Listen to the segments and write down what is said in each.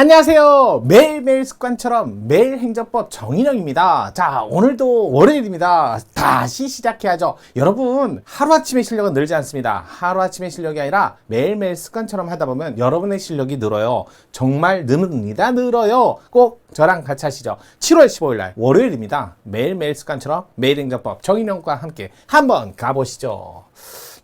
안녕하세요. 매일매일 습관처럼 매일 행정법 정인영입니다. 자, 오늘도 월요일입니다. 다시 시작해야죠. 여러분, 하루아침에 실력은 늘지 않습니다. 하루아침에 실력이 아니라 매일매일 습관처럼 하다 보면 여러분의 실력이 늘어요. 정말 늡니다. 늘어요. 꼭 저랑 같이 하시죠. 7월 15일 날 월요일입니다. 매일매일 습관처럼 매일 행정법 정인영과 함께 한번 가보시죠.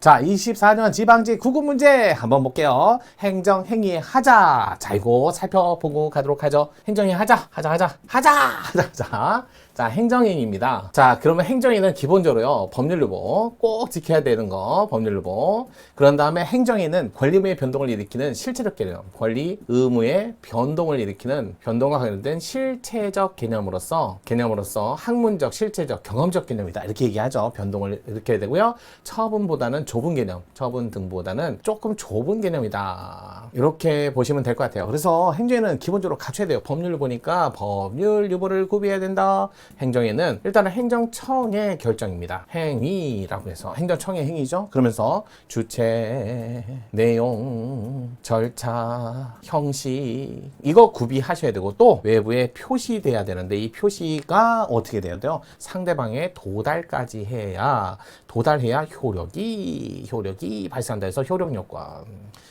자, 24년 지방지 구급 문제 한번 볼게요. 행정 행위 하자. 자, 이거 살펴보고 가도록 하죠. 행정행위 하자. 하자, 하자. 하자. 하자, 하자. 자, 행정행위입니다. 자, 그러면 행정행위는 기본적으로요. 법률루보 꼭 지켜야 되는 거. 법률루보. 그런 다음에 행정행위는 권리 의무의 변동을 일으키는 실체적 개념. 권리 의무의 변동을 일으키는 변동과 관련된 실체적 개념으로서 개념으로서 학문적, 실체적, 경험적 개념이다. 이렇게 얘기하죠. 변동을 일으켜야 되고요. 처분보다는 좁은 개념, 처분 등보다는 조금 좁은 개념이다. 이렇게 보시면 될 것 같아요. 그래서 행정에는 기본적으로 갖춰야 돼요. 법률을 보니까 법률 유보를 구비해야 된다. 행정에는 일단은 행정청의 결정입니다. 행위라고 해서 행정청의 행위죠. 그러면서 주체, 내용, 절차, 형식 이거 구비하셔야 되고 또 외부에 표시돼야 되는데 이 표시가 어떻게 돼야 돼요? 상대방의 도달까지 해야 도달해야 효력이 효력이 발생한다 해서 효력 요건.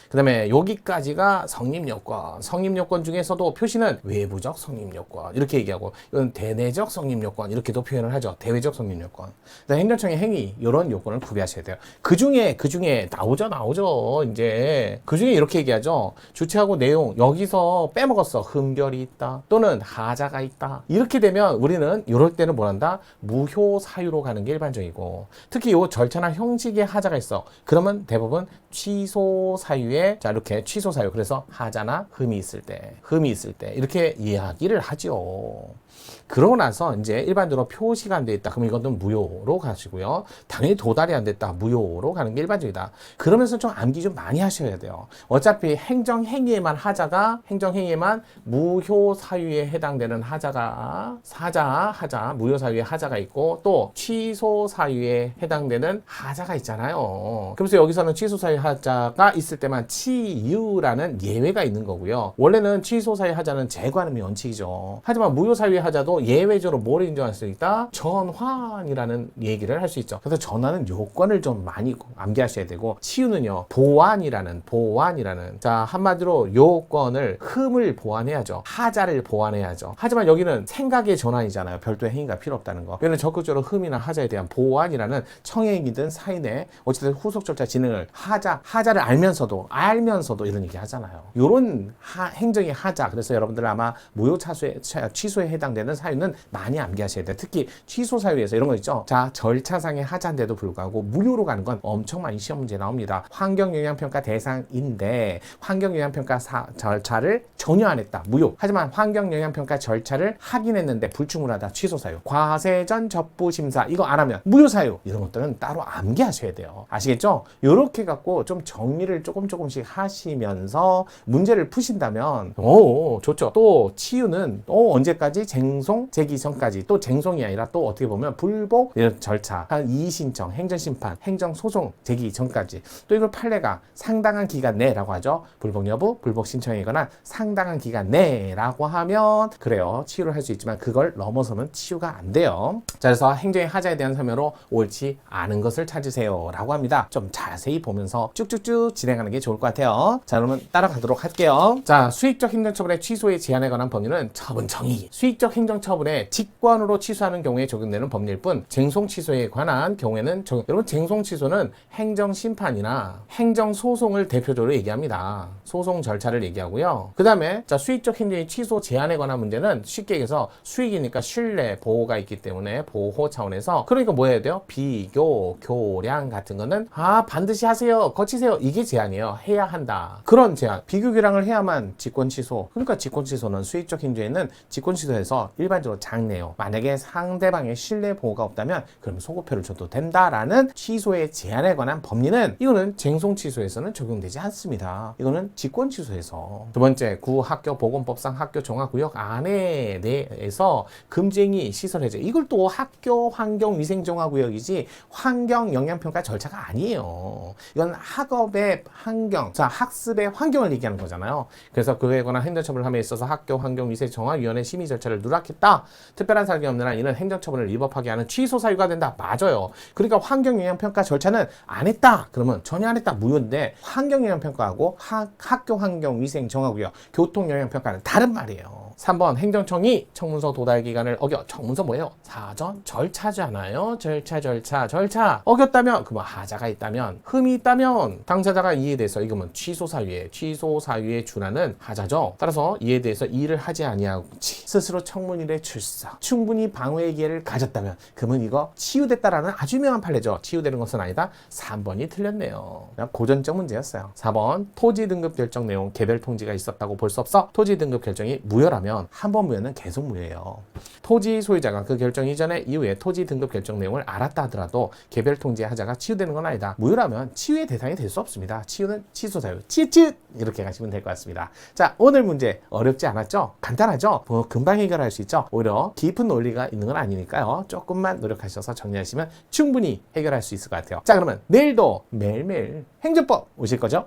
그 다음에 여기까지가 성립 요건. 성립 요건 중에서도 표시는 외부적 성립 요건 이렇게 얘기하고 이건 대내적 성립 요건 이렇게도 표현을 하죠. 대외적 성립 요건. 그다음에 행정청의 행위 이런 요건을 구비하셔야 돼요. 그 중에 그 중에 나오죠 나오죠 이제 그 중에 이렇게 얘기하죠. 주체하고 내용 여기서 빼먹었어 흠결이 있다 또는 하자가 있다 이렇게 되면 우리는 이럴 때는 뭐란다 무효 사유로 가는 게 일반적이고 특히 요 절차나 형식에 하자가 있어 그러면 대부분 취소 사유에 자 이렇게 취소 사유 그래서 하자나 흠이 있을 때 흠이 있을 때 이렇게 이야기를 하죠. 그러고 나서 이제 일반적으로 표시가 안 돼 있다. 그럼 이것도 무효로 가시고요. 당연히 도달이 안 됐다. 무효로 가는 게 일반적이다. 그러면서 좀 암기 좀 많이 하셔야 돼요. 어차피 행정행위에만 하자가 행정행위에만 무효 사유에 해당되는 하자가 사자 하자 무효 사유에 하자가 있고 또 취소 사유에 해당되는 하자가 있잖아요. 그래서 여기서는 취소 사유 하자가 있을 때만 치유라는 예외가 있는 거고요. 원래는 취소 사유 하자는 제거하는 원칙이죠. 하지만 무효 사유의 하자도 예외적으로 뭘 인정할 수 있다? 전환이라는 얘기를 할 수 있죠. 그래서 전환은 요건을 좀 많이 암기하셔야 되고 치유는요 보완이라는 보완이라는 자 한마디로 요건을 흠을 보완해야죠. 하자를 보완해야죠. 하지만 여기는 생각의 전환이잖아요. 별도의 행위가 필요 없다는 거. 여기는 적극적으로 흠이나 하자에 대한 보완이라는 청행이든 사인의 어쨌든 후속 절차 진행을 하자 하자를 알면서도 알면서도 이런 얘기 하잖아요. 요런 하, 행정의 하자 그래서 여러분들 아마 무효 차수에 차- 취소에 해당되는 사유는 많이 암기하셔야 돼요. 특히 취소 사유에서 이런 거 있죠. 자 절차상의 하자인데도 불구하고 무효로 가는 건 엄청 많이 시험 문제 나옵니다. 환경영향평가 대상인데 환경영향평가 사- 절차를 전혀 안 했다. 무효. 하지만 환경 영향 평가 절차를 하긴 했는데 불충분하다. 취소 사유. 과세 전 접부 심사 이거 안 하면 무효 사유. 이런 것들은 따로 암기하셔야 돼요. 아시겠죠? 요렇게 갖고 좀 정리를 조금 조금씩 하시면서 문제를 푸신다면 오 좋죠. 또 치유는 또 언제까지 쟁송 제기 전까지 또 쟁송이 아니라 또 어떻게 보면 불복 이런 절차 한 이의신청 행정심판 행정소송 제기 전까지 또 이걸 판례가 상당한 기간 내라고 하죠. 불복 여부 불복 신청이거나 상당 한 기간 내라고 하면 그래요. 치유를 할 수 있지만 그걸 넘어서면 치유가 안 돼요. 자 그래서 행정의 하자에 대한 설명으로 옳지 않은 것을 찾으세요 라고 합니다. 좀 자세히 보면서 쭉쭉쭉 진행하는 게 좋을 것 같아요. 자 그러면 따라가도록 할게요. 자 수익적 행정처분의 취소의 제한에 관한 법률은 처분 정의 수익적 행정처분의 직권으로 취소하는 경우에 적용되는 법률 뿐 쟁송 취소에 관한 경우에는 적- 여러분 쟁송 취소는 행정 심판이나 행정 소송을 대표적으로 얘기합니다. 소송 절차를 얘기하고요. 그 다음에 자 수익적 행정의 취소 제한에 관한 문제는 쉽게 얘기해서 수익이니까 신뢰 보호가 있기 때문에 보호 차원에서 그러니까 뭐 해야 돼요? 비교 교량 같은 거는 아 반드시 하세요. 거치세요. 이게 제한이에요. 해야 한다. 그런 제한. 비교 교량을 해야만 직권 취소. 그러니까 직권 취소는 수익적 행정에는 직권 취소에서 일반적으로 아니에요. 만약에 상대방의 신뢰 보호가 없다면 그럼 소급표를 줘도 된다라는 취소의 제한에 관한 법리는 이거는 쟁송 취소에서는 적용되지 않습니다. 이거는 직권 취소에서. 두 번째 구 학교 보건법상 학교 종합구역 안에 내에서 금쟁이 시설 해제 이걸 또 학교 환경 위생 종합구역이지 환경 영향 평가 절차가 아니에요. 이건 학업의 환경, 자 학습의 환경을 얘기하는 거잖아요. 그래서 그에 관한 행정처벌을 함에 있어서 학교 환경 위생 정화위원회 심의 절차를 누락했다. 특별한 사정이 없는 한 이는 행정처벌을 위법하게 하는 취소 사유가 된다. 맞아요. 그러니까 환경 영향 평가 절차는 안 했다. 그러면 전혀 안 했다. 무효인데 환경 영향 평가하고 학, 학교 환경 위생 정화구역 교통 영향평가는 다른 말이에요. 3번 행정청이 청문서 도달 기간을 어겨 청문서 뭐예요? 사전 절차잖아요. 절차 절차 절차 어겼다면 그 뭐 하자가 있다면 흠이 있다면 당사자가 이에 대해서 이거면 취소 사유에 취소 사유에 준하는 하자죠. 따라서 이에 대해서 일을 하지 아니하고 스스로 청문일에 출석 충분히 방어의 기회를 가졌다면 그러면 이거 치유됐다라는 아주 유명한 판례죠. 치유되는 것은 아니다. 3번이 틀렸네요. 고전적 문제였어요. 4번 토지 등급 결정 내용 개별 통지가 있었다고 볼 수 없어 토지 등급 결정이 무효라 면 한 번 무효는 계속 무효예요. 토지 소유자가 그 결정 이전에 이후에 토지 등급 결정 내용을 알았다 하더라도 개별 통지 하자가 치유되는 건 아니다. 무효라면 치유의 대상이 될 수 없습니다. 치유는 취소 사유. 치읓 이렇게 가시면 될 것 같습니다. 자 오늘 문제 어렵지 않았죠? 간단하죠? 뭐 금방 해결할 수 있죠? 오히려 깊은 논리가 있는 건 아니니까요. 조금만 노력하셔서 정리하시면 충분히 해결할 수 있을 것 같아요. 자 그러면 내일도 매일매일 행정법 오실 거죠?